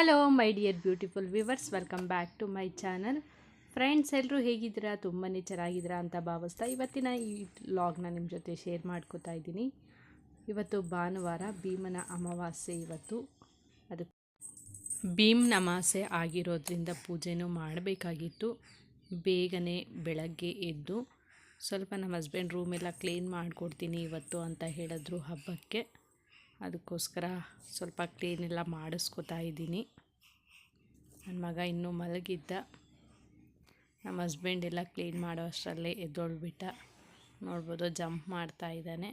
Hello my dear beautiful viewers welcome back to my channel friends ಎಲ್ಲರೂ ಹೇಗಿದ್ದೀರಾ? ತುಂಬಾ ಚೆನ್ನಾಗಿದ್ದೀರಾ ಅಂತ ಭಾವಿಸ್ತಾ ಇವತ್ತಿನ ಈ ವ್ಲಾಗ್ನ ನಿಮ್ಮ ಜೊತೆ ಶೇರ್ ಮಾಡ್ಕೋತಾ ಇದ್ದೀನಿ. ಇವತ್ತು ಭಾನುವಾರ ಭೀಮನ ಅಮಾವಾಸ್ಯೆ ಇವತ್ತು. ಅದು ಭೀಮ್ ಅಮಾವಾಸ್ಯೆ ಆಗಿರೋದ್ರಿಂದ ಪೂಜೆನೂ ಮಾಡಬೇಕಾಗಿತ್ತು. ಬೇಗನೆ ಬೆಳಗ್ಗೆ ಎದ್ದು ಸ್ವಲ್ಪ ನಮ್ಮ ಹಸ್ಬೆಂಡ್ ರೂಮೆಲ್ಲ ಕ್ಲೀನ್ ಮಾಡಿಕೊಡ್ತೀನಿ ಇವತ್ತು ಅಂತ ಹೇಳಿದ್ರು ಹಬ್ಬಕ್ಕೆ. ಅದಕ್ಕೋಸ್ಕರ ಸ್ವಲ್ಪ ಕ್ಲೀನ್ ಎಲ್ಲ ಮಾಡಿಸ್ಕೊತಾ ಇದ್ದೀನಿ. ನನ್ನ ಮಗ ಇನ್ನೂ ಮಲಗಿದ್ದ. ನಮ್ಮ ಹಸ್ಬೆಂಡ್ ಎಲ್ಲ ಕ್ಲೀನ್ ಮಾಡೋ ಅಷ್ಟರಲ್ಲೇ ಎದ್ದೊಳ್ಬಿಟ್ಟ. ನೋಡ್ಬೋದು ಜಂಪ್ ಮಾಡ್ತಾ ಇದ್ದಾನೆ.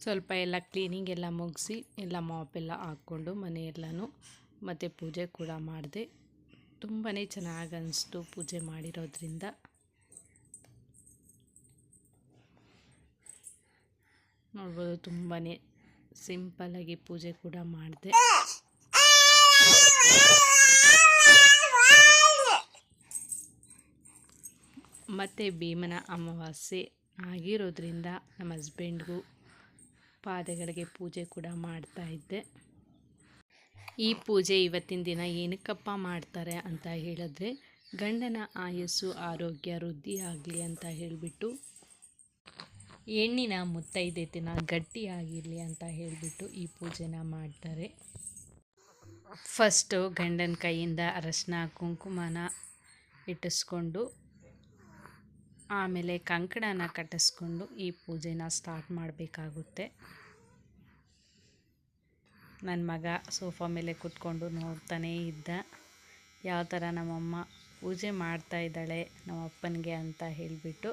ಸ್ವಲ್ಪ ಎಲ್ಲ ಕ್ಲೀನಿಂಗ್ ಎಲ್ಲ ಮುಗಿಸಿ ಎಲ್ಲ ಮಾಪ್ ಎಲ್ಲ ಹಾಕ್ಕೊಂಡು ಮನೆಯೆಲ್ಲನೂ ಮತ್ತು ಪೂಜೆ ಕೂಡ ಮಾಡಿದೆ. ತುಂಬಾ ಚೆನ್ನಾಗಿ ಅನಿಸ್ತು ಪೂಜೆ ಮಾಡಿರೋದ್ರಿಂದ. ನೋಡ್ಬೋದು ತುಂಬಾ ಸಿಂಪಲ್ಲಾಗಿ ಪೂಜೆ ಕೂಡ ಮಾಡಿದೆ. ಮತ್ತು ಭೀಮನ ಅಮಾವಾಸ್ಯೆ ಆಗಿರೋದ್ರಿಂದ ನಮ್ಮ ಹಸ್ಬೆಂಡ್ಗೂ ಪಾದಗಳಿಗೆ ಪೂಜೆ ಕೂಡ ಮಾಡ್ತಾ ಇದ್ದೆ. ಈ ಪೂಜೆ ಇವತ್ತಿನ ದಿನ ಏನಕ್ಕಪ್ಪ ಮಾಡ್ತಾರೆ ಅಂತ ಹೇಳಿದ್ರೆ ಗಂಡನ ಆಯಸ್ಸು, ಆರೋಗ್ಯ, ವೃದ್ಧಿ ಆಗಲಿ ಅಂತ ಹೇಳಿಬಿಟ್ಟು ಹೆಣ್ಣಿನ ಮುತ್ತೈದೆತನ ಗಟ್ಟಿಯಾಗಿರಲಿ ಅಂತ ಹೇಳಿಬಿಟ್ಟು ಈ ಪೂಜೆನ ಮಾಡ್ತಾರೆ. ಫಸ್ಟು ಗಂಡನ ಕೈಯಿಂದ ಅರಶಿನ, ಕುಂಕುಮನ ಇಟ್ಟಿಸ್ಕೊಂಡು, ಆಮೇಲೆ ಕಂಕಣನ ಕಟ್ಟಿಸ್ಕೊಂಡು ಈ ಪೂಜೆನ ಸ್ಟಾರ್ಟ್ ಮಾಡಬೇಕಾಗುತ್ತೆ. ನನ್ನ ಮಗ ಸೋಫಾ ಮೇಲೆ ಕೂತ್ಕೊಂಡು ನೋಡ್ತಾನೇ ಇದ್ದ. ಯಾವ ಥರ ನಮ್ಮಮ್ಮ ಪೂಜೆ ಮಾಡ್ತಾ ಇದ್ದಾಳೆ ನಮ್ಮ ಅಪ್ಪನಿಗೆ ಅಂತ ಹೇಳಿಬಿಟ್ಟು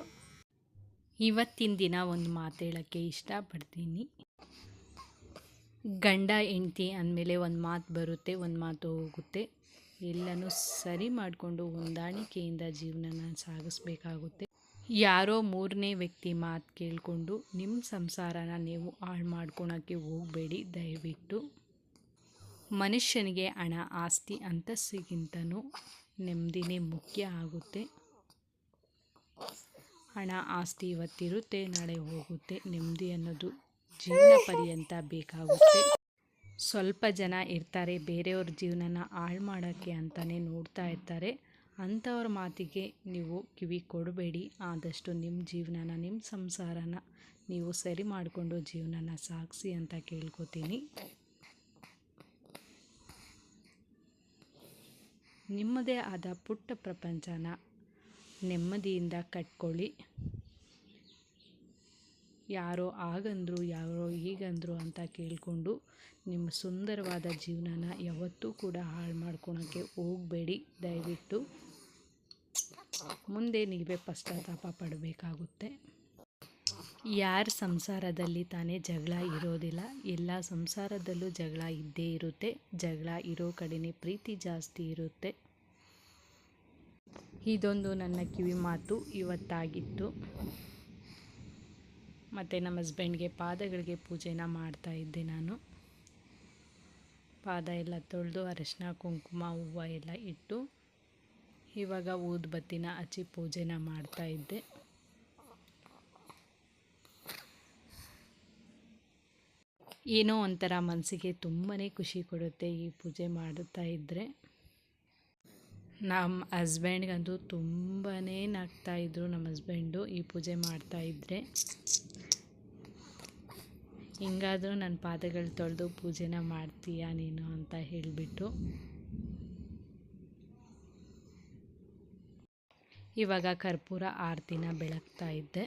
ಇವತ್ತಿನ ದಿನ ಒಂದು ಮಾತು ಹೇಳೋಕ್ಕೆ ಇಷ್ಟಪಡ್ತೀನಿ. ಗಂಡ, ಹೆಂಡ್ತಿ ಅಂದಮೇಲೆ ಒಂದು ಮಾತು ಬರುತ್ತೆ, ಒಂದು ಮಾತು ಹೋಗುತ್ತೆ. ಎಲ್ಲನೂ ಸರಿ ಮಾಡಿಕೊಂಡು ಹೊಂದಾಣಿಕೆಯಿಂದ ಜೀವನನ ಸಾಗಿಸ್ಬೇಕಾಗುತ್ತೆ. ಯಾರೋ ಮೂರನೇ ವ್ಯಕ್ತಿ ಮಾತು ಕೇಳಿಕೊಂಡು ನಿಮ್ಮ ಸಂಸಾರನ ನೀವು ಹಾಳು ಮಾಡ್ಕೊಳಕ್ಕೆ ಹೋಗಬೇಡಿ. ದಯವಿಟ್ಟು ಮನುಷ್ಯನಿಗೆ ಹಣ, ಆಸ್ತಿ, ಅಂತಸ್ತಿಗಿಂತನೂ ನೆಮ್ಮದಿನೇ ಮುಖ್ಯ ಆಗುತ್ತೆ. ಹಣ ಆಸ್ತಿ ಇವತ್ತಿರುತ್ತೆ ನಾಳೆ ಹೋಗುತ್ತೆ, ನೆಮ್ಮದಿ ಅನ್ನೋದು ಜೀವನ ಪರ್ಯಂತ ಬೇಕಾಗುತ್ತೆ. ಸ್ವಲ್ಪ ಜನ ಇರ್ತಾರೆ, ಬೇರೆಯವ್ರ ಜೀವನನ ಹಾಳು ಮಾಡೋಕ್ಕೆ ಅಂತಲೇ ನೋಡ್ತಾ ಇರ್ತಾರೆ. ಅಂಥವ್ರ ಮಾತಿಗೆ ನೀವು ಕಿವಿ ಕೊಡಬೇಡಿ. ಆದಷ್ಟು ನಿಮ್ಮ ಜೀವನನ ನಿಮ್ಮ ಸಂಸಾರನ ನೀವು ಸರಿ ಮಾಡಿಕೊಂಡು ಜೀವನನ ಸಾಗಿಸಿ ಅಂತ ಕೇಳ್ಕೊತೀನಿ. ನಿಮ್ಮದೇ ಆದ ಪುಟ್ಟ ಪ್ರಪಂಚನ ನೆಮ್ಮದಿಯಿಂದ ಕಟ್ಕೊಳ್ಳಿ. ಯಾರೋ ಆಗಂದ್ರು, ಯಾರೋ ಹೀಗಂದ್ರು ಅಂತ ಕೇಳಿಕೊಂಡು ನಿಮ್ಮ ಸುಂದರವಾದ ಜೀವನನ ಯಾವತ್ತೂ ಕೂಡ ಹಾಳು ಮಾಡ್ಕೊಳಕ್ಕೆ ಹೋಗಬೇಡಿ. ದಯವಿಟ್ಟು ಮುಂದೆ ನೀವೇ ಪಶ್ಚಾತ್ತಾಪ ಪಡಬೇಕಾಗುತ್ತೆ. ಯಾರ ಸಂಸಾರದಲ್ಲಿ ತಾನೇ ಜಗಳ ಇರೋದಿಲ್ಲ. ಎಲ್ಲ ಸಂಸಾರದಲ್ಲೂ ಜಗಳ ಇದ್ದೇ ಇರುತ್ತೆ. ಜಗಳ ಇರೋ ಕಡೆನೇ ಪ್ರೀತಿ ಜಾಸ್ತಿ ಇರುತ್ತೆ. ಇದೊಂದು ನನ್ನ ಕಿವಿ ಮಾತು, ಇವತ್ತಾಗಿತ್ತು. ಮತ್ತು ನಮ್ಮ ಹಸ್ಬೆಂಡ್ಗೆ ಪಾದಗಳಿಗೆ ಪೂಜೆನ ಮಾಡ್ತಾ ಇದ್ದೆ ನಾನು. ಪಾದ ಎಲ್ಲ ತೊಳೆದು ಅರಶಿನ, ಕುಂಕುಮ, ಹೂವು ಎಲ್ಲ ಇಟ್ಟು ಇವಾಗ ಊದ್ಬತ್ತಿನ ಹಚ್ಚಿ ಪೂಜೆನ ಮಾಡ್ತಾ ಇದ್ದೆ. ಏನೋ ಒಂಥರ ಮನಸ್ಸಿಗೆ ತುಂಬಾ ಖುಷಿ ಕೊಡುತ್ತೆ ಈ ಪೂಜೆ ಮಾಡುತ್ತಾ ಇದ್ದರೆ ನಮ್ಮ ಹಸ್ಬೆಂಡ್ಗಂತೂ ತುಂಬಾ ನಗ್ತಾಯಿದ್ರು ನಮ್ಮ ಹಸ್ಬೆಂಡು ಈ ಪೂಜೆ ಮಾಡ್ತಾಯಿದ್ರೆ ಹಿಂಗಾದರೂ ನನ್ನ ಪಾದಗಳು ತೊಳೆದು ಪೂಜೆನ ಮಾಡ್ತೀಯಾ ನೀನು ಅಂತ ಹೇಳಿಬಿಟ್ಟು. ಇವಾಗ ಕರ್ಪೂರ ಆರತಿನ ಬೆಳಗ್ತಾ ಇದ್ದೆ.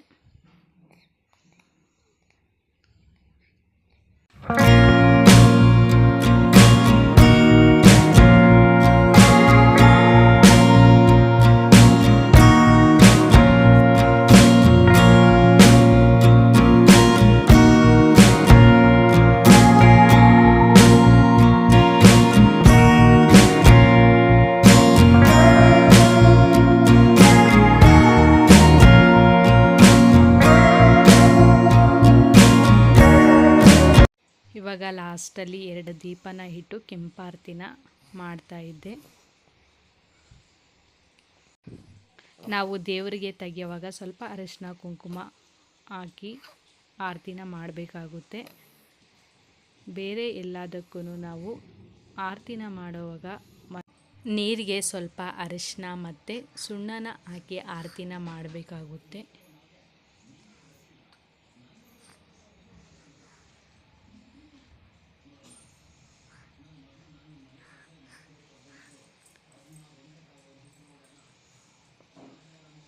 ಲಾಸ್ಟಲ್ಲಿ ಎರಡು ದೀಪನ ಇಟ್ಟು ಕೆಂಪಾರ್ತಿನ ಮಾಡ್ತಾ ಇದ್ದೆ. ನಾವು ದೇವರಿಗೆ ತೆಗೆಯುವಾಗ ಸ್ವಲ್ಪ ಅರಿಶಿನ, ಕುಂಕುಮ ಹಾಕಿ ಆರತಿನ ಮಾಡಬೇಕಾಗುತ್ತೆ. ಬೇರೆ ಎಲ್ಲದಕ್ಕೂ ನಾವು ಆರತಿನ ಮಾಡುವಾಗ ನೀರಿಗೆ ಸ್ವಲ್ಪ ಅರಿಶಿನ ಮತ್ತು ಸುಣ್ಣನ ಹಾಕಿ ಆರತಿನ ಮಾಡಬೇಕಾಗುತ್ತೆ.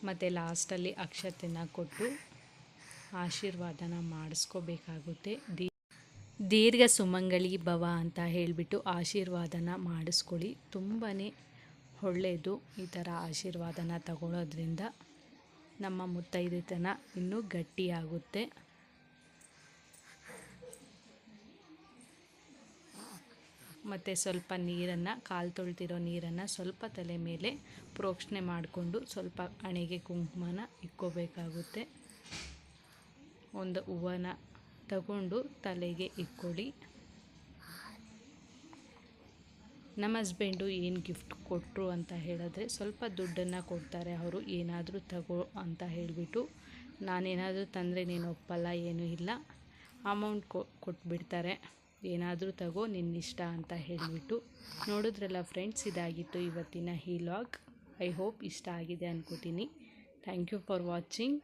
ಮತ್ತು ಲಾಸ್ಟಲ್ಲಿ ಅಕ್ಷತೆನ ಕೊಟ್ಟು ಆಶೀರ್ವಾದನ ಮಾಡಿಸ್ಕೋಬೇಕಾಗುತ್ತೆ. ದೀ, ದೀರ್ಘ ಸುಮಂಗಳಿ ಭವ ಅಂತ ಹೇಳಿಬಿಟ್ಟು ಆಶೀರ್ವಾದನ ಮಾಡಿಸ್ಕೊಳ್ಳಿ. ತುಂಬಾ ಒಳ್ಳೆಯದು ಈ ಥರ ಆಶೀರ್ವಾದನ ತಗೊಳ್ಳೋದ್ರಿಂದ ನಮ್ಮ ಮುತ್ತೈದೆತನ ಇನ್ನೂ ಗಟ್ಟಿಯಾಗುತ್ತೆ. ಮತ್ತು ಸ್ವಲ್ಪ ನೀರನ್ನು, ಕಾಲು ತೊಳ್ತಿರೋ ನೀರನ್ನು ಸ್ವಲ್ಪ ತಲೆ ಮೇಲೆ ಪ್ರೋಕ್ಷಣೆ ಮಾಡಿಕೊಂಡು ಸ್ವಲ್ಪ ಹಣೆಗೆ ಕುಂಕುಮನ ಇಕ್ಕೋಬೇಕಾಗುತ್ತೆ. ಒಂದು ಹೂವನ ತಗೊಂಡು ತಲೆಗೆ ಇಕ್ಕೊಳ್ಳಿ. ನಮ್ಮ ಹಸ್ಬೆಂಡು ಏನು ಗಿಫ್ಟ್ ಕೊಟ್ಟರು ಅಂತ ಹೇಳಿದ್ರೆ ಸ್ವಲ್ಪ ದುಡ್ಡನ್ನು ಕೊಡ್ತಾರೆ ಅವರು, ಏನಾದರೂ ತಗೋ ಅಂತ ಹೇಳಿಬಿಟ್ಟು, ನಾನೇನಾದರೂ ತಂದರೆ ನೀನು ಒಪ್ಪಲ್ಲ, ಏನೂ ಇಲ್ಲ ಅಮೌಂಟ್ ಕೊಟ್ಬಿಡ್ತಾರೆ. ಏನಾದರೂ ತಗೋ, ನಿನ್ನಿಷ್ಟ ಅಂತ ಹೇಳಿಬಿಟ್ಟು ನೋಡಿದ್ರಲ್ಲ ಫ್ರೆಂಡ್ಸ್ ಇದಾಗಿತ್ತು ಇವತ್ತಿನ ಹೀ ಲಾಗ್ ಐ ಹೋಪ್ ಇಷ್ಟ ಆಗಿದೆ ಅನ್ಕೋತೀನಿ. Thank you for watching